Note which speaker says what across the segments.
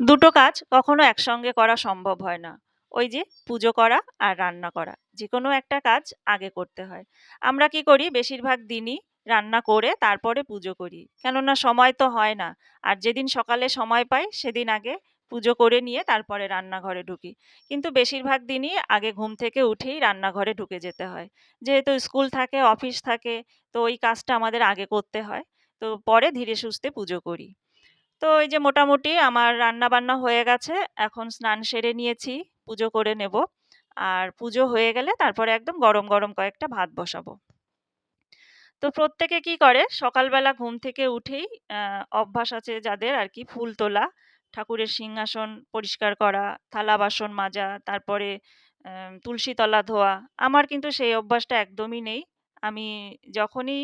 Speaker 1: দুটো কাজ কখনো একসঙ্গে করা সম্ভব হয় না। ওই যে পুজো করা আর রান্না করা যে কোনো একটা কাজ আগে করতে হয়। আমরা কি করি, বেশিরভাগ দিনই রান্না করে তারপরে পুজো করি। কেননা সময় তো হয় না, আর যেদিন সকালে সময় পাই সেদিন আগে পুজো করে নিয়ে তারপরে রান্নাঘরে ঢুকি। কিন্তু বেশিরভাগ দিনই আগে ঘুম থেকে উঠেই রান্নাঘরে ঢুকে যেতে হয়। যেহেতু স্কুল থাকে, অফিস থাকে, তো ওই কাজটা আমাদের আগে করতে হয়। তো পরে ধীরে সুস্থে পুজো করি। তো এই যে মোটামুটি আমার রান্না বান্না হয়ে গেছে, এখন স্নান সেরে নিয়েছি, পুজো করে নেব। আর পুজো হয়ে গেলে তারপরে একদম গরম গরম কয়েকটা ভাত বসাবো। তো প্রত্যেকে কি করে? সকালবেলা ঘুম থেকে উঠেই অভ্যাস আছে যাদের আর কি, ফুল তোলা, ঠাকুরের সিংহাসন পরিষ্কার করা, থালা বাসন মাজা, তারপরে তুলসী তলা ধোয়া। আমার কিন্তু সেই অভ্যাসটা একদমই নেই। আমি যখনই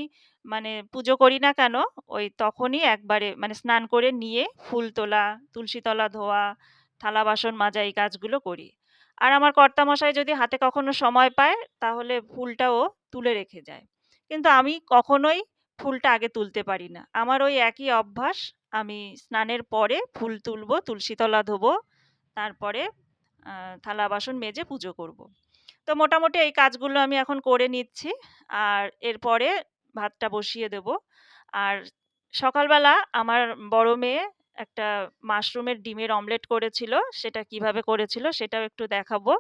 Speaker 1: মানে পুজো করি না কেন, ওই তখনই একবারে মানে স্নান করে নিয়ে ফুল তোলা, তুলসী তলা ধোয়া, থালা বাসন মাজা এই কাজগুলো করি। আর আমার কর্তামশাই যদি হাতে কখনো সময় পায়, তাহলে ফুলটাও তুলে রেখে যায়। কিন্তু আমি কখনোই ফুলটা আগে তুলতে পারি না। আমার ওই একই অভ্যাস, আমি স্নানের পরে ফুল তুলবো, তুলসী তলা ধোবো, তারপরে থালা বাসন মেজে পুজো করব। তো মোটামুটি এই কাজগুলো আমি এখন করে নিচ্ছি। আর এরপরে ভাতটা বসিয়ে দেব। আর সকালবেলা আমার বড় মেয়ে একটা মাশরুমের ডিমের অমলেট করেছিল, সেটা কীভাবে করেছিল সেটাও একটু দেখাবো।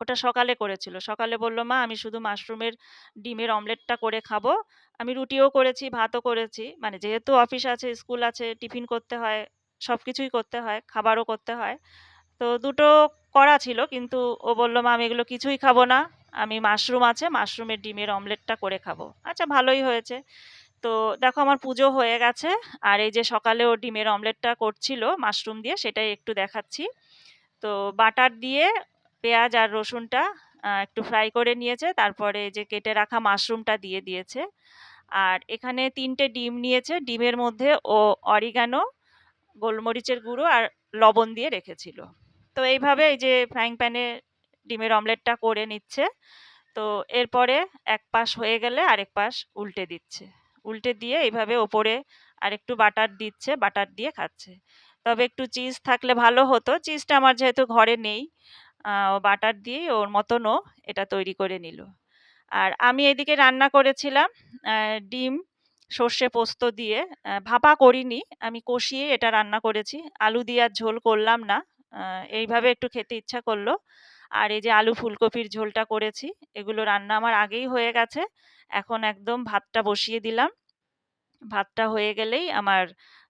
Speaker 1: ওটা সকালে করেছিল। সকালে বলল, মা, আমি শুধু মাশরুমের ডিমের অমলেটটা করে খাব। আমি রুটিও করেছি, ভাতও করেছি। মানে যেহেতু অফিস আছে, স্কুল আছে, টিফিন করতে হয় সব কিছুই করতে হয়, খাবারও করতে হয়। তো দুটো করা ছিল, কিন্তু ও বলল, মা, আমি এগুলো কিছুই খাব না। আমি মাশরুম আছে, মাশরুমের ডিমের অমলেটটা করে খাব। আচ্ছা ভালোই হয়েছে। তো দেখো আমার পুজো হয়ে গেছে, আর এই যে সকালে ও ডিমের অমলেটটা করছিল মাশরুম দিয়ে, সেটাই একটু দেখাচ্ছি। তো বাটার দিয়ে পেঁয়াজ আর রসুনটা একটু ফ্রাই করে নিয়েছে, তারপরে যে কেটে রাখা মাশরুমটা দিয়ে দিয়েছে। আর এখানে তিনটে ডিম নিয়েছে, ডিমের মধ্যে ও অরিগানো, গোলমরিচের গুঁড়ো আর লবণ দিয়ে রেখেছিল। তো এইভাবে এই যে ফ্রাইং প্যানে ডিমের অমলেটটা করে নিচ্ছে। তো এরপরে এক পাশ হয়ে গেলে আরেক পাশ উল্টে দিচ্ছে। উল্টে দিয়ে এইভাবে ওপরে আরেকটু বাটার দিচ্ছে, বাটার দিয়ে খাচ্ছে। তবে একটু চিজ থাকলে ভালো হতো। চিজটা আমার যেহেতু ঘরে নেই ও বাটার দিয়ে ওর মতনও এটা তৈরি করে নিল। আর আমি এদিকে রান্না করেছিলাম ডিম, সর্ষে পোস্ত দিয়ে। ভাপা করিনি, আমি কষিয়ে এটা রান্না করেছি। আলু দিয়ে আর ঝোল করলাম না এইভাবে একটু খেতে ইচ্ছা করল। আর এই যে আলু ফুলকপির ঝোলটা করেছি, এগুলো রান্না আমার আগেই হয়ে গেছে। এখন একদম ভাতটা বসিয়ে দিলাম। ভাতটা হয়ে গেলেই আমার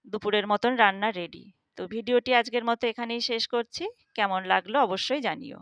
Speaker 1: দুপুরের মতন রান্না রেডি। তো ভিডিওটি আজকের মতো এখানেই শেষ করছি। কেমন লাগল অবশ্যই জানিও।